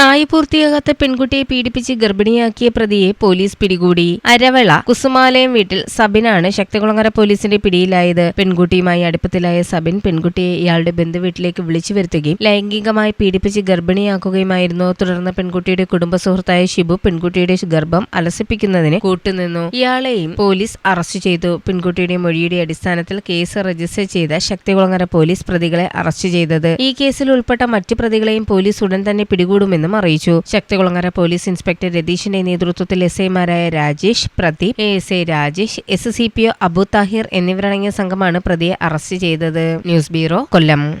പ്രായപൂർത്തിയാകാത്ത പെൺകുട്ടിയെ പീഡിപ്പിച്ച് ഗർഭിണിയാക്കിയ പ്രതിയെ പോലീസ് പിടികൂടി. അരവള കുസുമാലയം വീട്ടിൽ സബിനാണ് ശക്തികുളങ്ങര പോലീസിന്റെ പിടിയിലായത്. പെൺകുട്ടിയുമായി അടുപ്പത്തിലായ സബിൻ പെൺകുട്ടിയെ ഇയാളുടെ ബന്ധുവീട്ടിലേക്ക് വിളിച്ചു വരുത്തുകയും ലൈംഗികമായി പീഡിപ്പിച്ച് ഗർഭിണിയാക്കുകയുമായിരുന്നു. തുടർന്ന് പെൺകുട്ടിയുടെ കുടുംബ സുഹൃത്തായ ഷിബു പെൺകുട്ടിയുടെ ഗർഭം അലസിപ്പിക്കുന്നതിന് കൂട്ടുനിന്നു. ഇയാളെയും പോലീസ് അറസ്റ്റ് ചെയ്തു. പെൺകുട്ടിയുടെ മൊഴിയുടെ അടിസ്ഥാനത്തിൽ കേസ് രജിസ്റ്റർ ചെയ്ത ശക്തികുളങ്ങര പോലീസ് പ്രതികളെ അറസ്റ്റ് ചെയ്തത്. ഈ കേസിൽ ഉൾപ്പെട്ട മറ്റു പ്രതികളെയും പോലീസ് ഉടൻ തന്നെ പിടികൂടുമെന്നും അറിയിച്ചു. ശക്തികുളങ്ങര പോലീസ് ഇൻസ്പെക്ടർ രതീഷിന്റെ നേതൃത്വത്തിൽ എസ് ഐമാരായ Rajesh Pradeep A S I Rajesh S C P O Abu Thahir എന്നിവരടങ്ങിയ സംഘമാണ് പ്രതിയെ അറസ്റ്റ് ചെയ്തത്. News bureau Kollam.